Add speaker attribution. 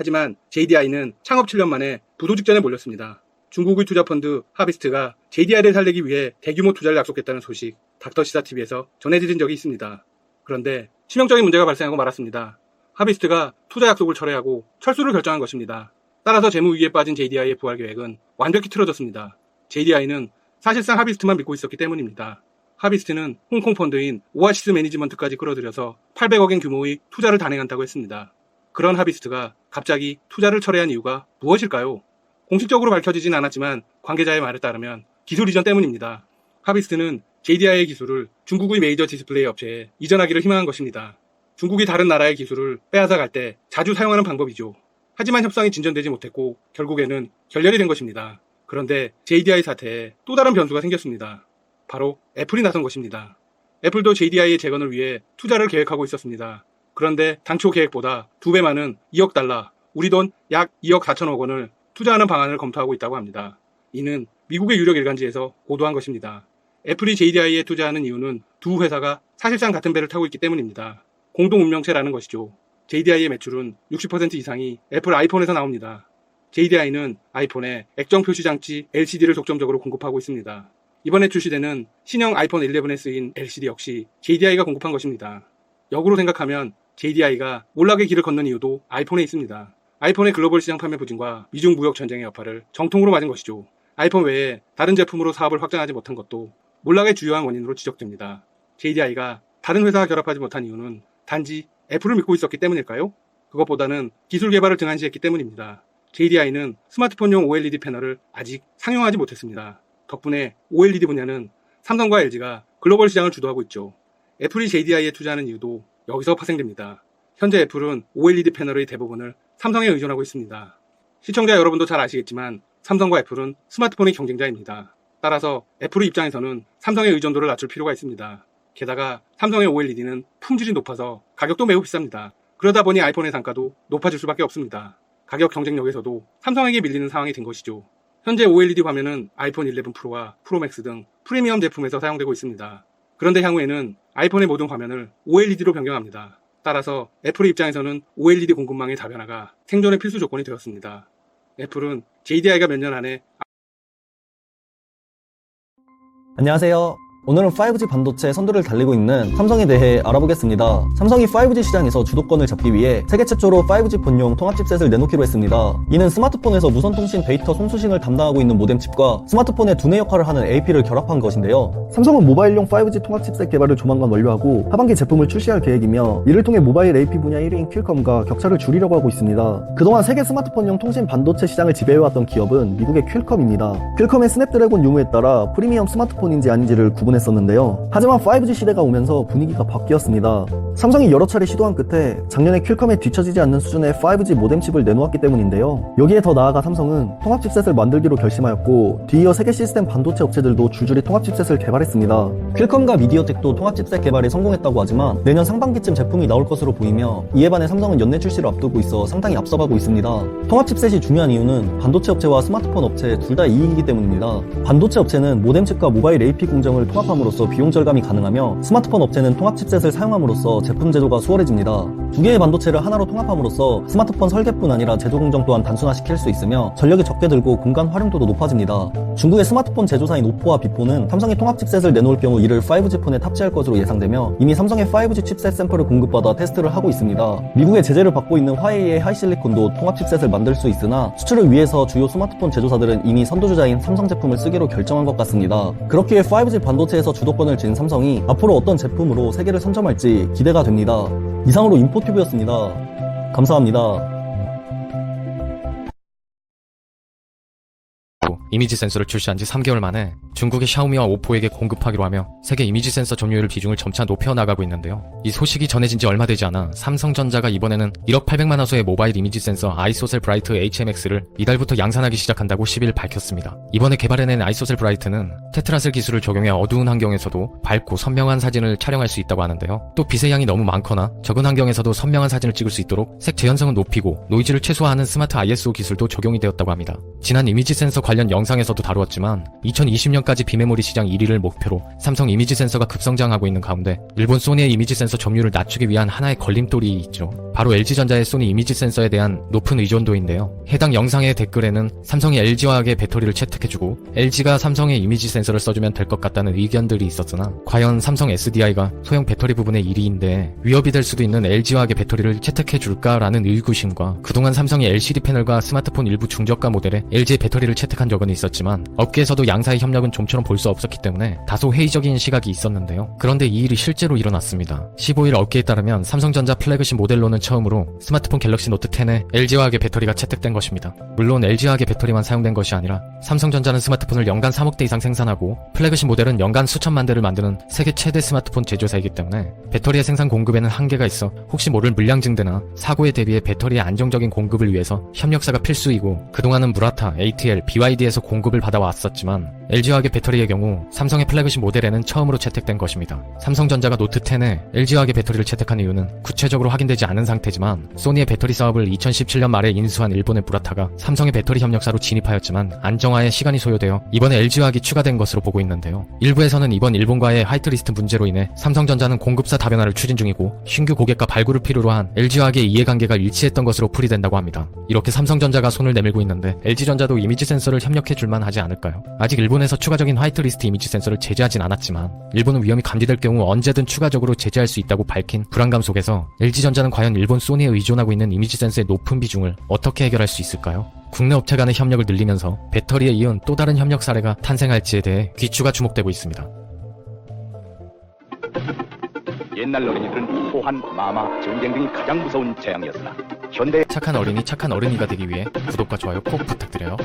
Speaker 1: 하지만 JDI는 창업 7년 만에 부도 직전에 몰렸습니다. 중국의 투자펀드 하비스트가 JDI를 살리기 위해 대규모 투자를 약속했다는 소식 닥터시사TV에서 전해드린 적이 있습니다. 그런데 치명적인 문제가 발생하고 말았습니다. 하비스트가 투자 약속을 철회하고 철수를 결정한 것입니다. 따라서 재무 위기에 빠진 JDI의 부활 계획은 완벽히 틀어졌습니다. JDI는 사실상 하비스트만 믿고 있었기 때문입니다. 하비스트는 홍콩 펀드인 오아시스 매니지먼트까지 끌어들여서 800억엔 규모의 투자를 단행한다고 했습니다. 그런 하비스트가 갑자기 투자를 철회한 이유가 무엇일까요? 공식적으로 밝혀지진 않았지만 관계자의 말에 따르면 기술 이전 때문입니다. 하비스트는 JDI의 기술을 중국의 메이저 디스플레이 업체에 이전하기를 희망한 것입니다. 중국이 다른 나라의 기술을 빼앗아 갈 때 자주 사용하는 방법이죠. 하지만 협상이 진전되지 못했고 결국에는 결렬이 된 것입니다. 그런데 JDI 사태에 또 다른 변수가 생겼습니다. 바로 애플이 나선 것입니다. 애플도 JDI의 재건을 위해 투자를 계획하고 있었습니다. 그런데 당초 계획보다 두 배 많은 2억 달러, 우리 돈 약 2억 4천억 원을 투자하는 방안을 검토하고 있다고 합니다. 이는 미국의 유력 일간지에서 보도한 것입니다. 애플이 JDI에 투자하는 이유는 두 회사가 사실상 같은 배를 타고 있기 때문입니다. 공동 운명체라는 것이죠. JDI의 매출은 60% 이상이 애플 아이폰에서 나옵니다. JDI는 아이폰에 액정 표시 장치 LCD를 독점적으로 공급하고 있습니다. 이번에 출시되는 신형 아이폰 11에 쓰인 LCD 역시 JDI가 공급한 것입니다. 역으로 생각하면 JDI가 몰락의 길을 걷는 이유도 아이폰에 있습니다. 아이폰의 글로벌 시장 판매 부진과 미중 무역 전쟁의 여파를 정통으로 맞은 것이죠. 아이폰 외에 다른 제품으로 사업을 확장하지 못한 것도 몰락의 주요한 원인으로 지적됩니다. JDI가 다른 회사와 결합하지 못한 이유는 단지 애플을 믿고 있었기 때문일까요? 그것보다는 기술 개발을 등한시했기 때문입니다. JDI는 스마트폰용 OLED 패널을 아직 상용하지 못했습니다. 덕분에 OLED 분야는 삼성과 LG가 글로벌 시장을 주도하고 있죠. 애플이 JDI에 투자하는 이유도 여기서 파생됩니다. 현재 애플은 OLED 패널의 대부분을 삼성에 의존하고 있습니다. 시청자 여러분도 잘 아시겠지만 삼성과 애플은 스마트폰의 경쟁자입니다. 따라서 애플의 입장에서는 삼성의 의존도를 낮출 필요가 있습니다. 게다가 삼성의 OLED는 품질이 높아서 가격도 매우 비쌉니다. 그러다 보니 아이폰의 단가도 높아질 수밖에 없습니다. 가격 경쟁력에서도 삼성에게 밀리는 상황이 된 것이죠. 현재 OLED 화면은 아이폰 11 프로와 프로맥스 등 프리미엄 제품에서 사용되고 있습니다. 그런데 향후에는 아이폰의 모든 화면을 OLED로 변경합니다. 따라서 애플의 입장에서는 OLED 공급망의 다변화가 생존의 필수 조건이 되었습니다. 애플은 JDI가 몇 년 안에
Speaker 2: 안녕하세요. 오늘은 5G 반도체 선두를 달리고 있는 삼성에 대해 알아보겠습니다. 삼성이 5G 시장에서 주도권을 잡기 위해 세계 최초로 5G 본용 통합 칩셋을 내놓기로 했습니다. 이는 스마트폰에서 무선 통신 데이터 송수신을 담당하고 있는 모뎀 칩과 스마트폰의 두뇌 역할을 하는 AP를 결합한 것인데요. 삼성은 모바일용 5G 통합 칩셋 개발을 조만간 완료하고 하반기 제품을 출시할 계획이며 이를 통해 모바일 AP 분야 1위인 퀄컴과 격차를 줄이려고 하고 있습니다. 그동안 세계 스마트폰용 통신 반도체 시장을 지배해왔던 기업은 미국의 퀄컴입니다. 퀄컴의 스냅드래곤 유무에 따라 프리미엄 스마트폰인지 아닌지를 구분 했었는데요. 하지만 5G 시대가 오면서 분위기가 바뀌었습니다. 삼성이 여러 차례 시도한 끝에 작년에 퀄컴에 뒤처지지 않는 수준의 5G 모뎀 칩을 내놓았기 때문인데요. 여기에 더 나아가 삼성은 통합 칩셋을 만들기로 결심하였고 뒤이어 세계 시스템 반도체 업체들도 줄줄이 통합 칩셋을 개발했습니다. 퀄컴과 미디어텍도 통합 칩셋 개발에 성공했다고 하지만 내년 상반기쯤 제품이 나올 것으로 보이며 이에 반해 삼성은 연내 출시를 앞두고 있어 상당히 앞서가고 있습니다. 통합 칩셋이 중요한 이유는 반도체 업체와 스마트폰 업체 둘 다 이익이기 때문입니다. 반도체 업체는 모뎀 칩과 모바일 AP 공정을 통합함으로써 비용 절감이 가능하며 스마트폰 업체는 통합 칩셋을 사용함으로써 제품 제조가 수월해집니다. 두 개의 반도체를 하나로 통합함으로써 스마트폰 설계뿐 아니라 제조 공정 또한 단순화시킬 수 있으며 전력이 적게 들고 공간 활용도도 높아집니다. 중국의 스마트폰 제조사인 오포와 비포는 삼성이 통합 칩셋을 내놓을 경우 이를 5G 폰에 탑재할 것으로 예상되며 이미 삼성의 5G 칩셋 샘플을 공급받아 테스트를 하고 있습니다. 미국의 제재를 받고 있는 화웨이의 하이실리콘도 통합 칩셋을 만들 수 있으나 수출을 위해서 주요 스마트폰 제조사들은 이미 선두주자인 삼성 제품을 쓰기로 결정한 것 같습니다. 그렇기에 5G 반도체 에서 주도권을 쥔 삼성이 앞으로 어떤 제품으로 세계를 선점할지 기대가 됩니다. 이상으로 인포튜브였습니다. 감사합니다.
Speaker 3: 이미지 센서를 출시한 지 3개월 만에 중국의 샤오미와 오포에게 공급하기로 하며 세계 이미지 센서 점유율 비중을 점차 높여 나가고 있는데요. 이 소식이 전해진 지 얼마 되지 않아 삼성전자가 이번에는 1억 800만 화소의 모바일 이미지 센서 아이소셀 브라이트 HMX를 이달부터 양산하기 시작한다고 10일 밝혔습니다. 이번에 개발해낸 아이소셀 브라이트는 테트라셀 기술을 적용해 어두운 환경에서도 밝고 선명한 사진을 촬영할 수 있다고 하는데요. 또 빛의 양이 너무 많거나 적은 환경에서도 선명한 사진을 찍을 수 있도록 색 재현성을 높이고 노이즈를 최소화하는 스마트 ISO 기술도 적용이 되었다고 합니다. 지난 이미지 센서 관련 영상에서도 다루었지만 2020년까지 비메모리 시장 1위를 목표로 삼성 이미지 센서가 급성장하고 있는 가운데 일본 소니의 이미지 센서 점유율을 낮추기 위한 하나의 걸림돌이 있죠. 바로 LG전자의 소니 이미지 센서에 대한 높은 의존도인데요. 해당 영상의 댓글에는 삼성이 LG화학의 배터리를 채택해주고 LG가 삼성의 이미지 센서를 써주면 될 것 같다는 의견들이 있었으나 과연 삼성 SDI가 소형 배터리 부분의 1위인데 위협이 될 수도 있는 LG화학의 배터리를 채택해줄까라는 의구심과 그동안 삼성이 LCD 패널과 스마트폰 일부 중저가 모델에 LG의 배터리를 채택한 적은 있었지만 업계에서도 양사의 협력은 좀처럼 볼 수 없었기 때문에 다소 회의적인 시각이 있었는데요. 그런데 이 일이 실제로 일어났습니다. 15일 업계에 따르면 삼성전자 플래그십 모델로는 처음으로 스마트폰 갤럭시 노트 10에 LG화학의 배터리가 채택된 것입니다. 물론 LG화학의 배터리만 사용된 것이 아니라 삼성전자는 스마트폰을 연간 3억 대 이상 생산하고 플래그십 모델은 연간 수천만 대를 만드는 세계 최대 스마트폰 제조사이기 때문에 배터리의 생산 공급에는 한계가 있어 혹시 모를 물량 증대나 사고에 대비해 배터리의 안정적인 공급을 위해서 협력사가 필수이고 그동안은 무라타, ATL, BYD에서 공급을 받아왔었지만 LG화학의 배터리의 경우 삼성의 플래그십 모델에는 처음으로 채택된 것입니다. 삼성전자가 노트 10에 LG화학의 배터리를 채택한 이유는 구체적으로 확인되지 않은 상태지만 소니의 배터리 사업을 2017년 말에 인수한 일본의 무라타가 삼성의 배터리 협력사로 진입하였지만 안정화에 시간이 소요되어 이번에 LG화학이 추가된 것으로 보고 있는데요. 일부에서는 이번 일본과의 화이트리스트 문제로 인해 삼성전자는 공급사 다변화를 추진 중이고 신규 고객과 발굴을 필요로 한 LG화학의 이해관계가 일치했던 것으로 풀이된다고 합니다. 이렇게 삼성전자가 손을 내밀고 있는데 LG전자도 이미지 센서를 협력해줄만 하지 않을까요? 아직 일본 에서 추가적인 화이트리스트 이미지 센서를 제재하진 않았지만 일본은 위험이 감지될 경우 언제든 추가적으로 제재할 수 있다고 밝힌 불안감 속에서 LG전자는 과연 일본 소니에 의존하고 있는 이미지 센서의 높은 비중을 어떻게 해결할 수 있을까요? 국내 업체 간의 협력을 늘리면서 배터리에 이은 또 다른 협력 사례가 탄생할지에 대해 귀추가 주목되고 있습니다.
Speaker 4: 옛날 어린이들은 포한, 마마, 전쟁 등이 가장 무서운 재앙이었으나 현대
Speaker 3: 착한 어린이 착한 어른이가 되기 위해 구독과 좋아요 꼭 부탁드려요.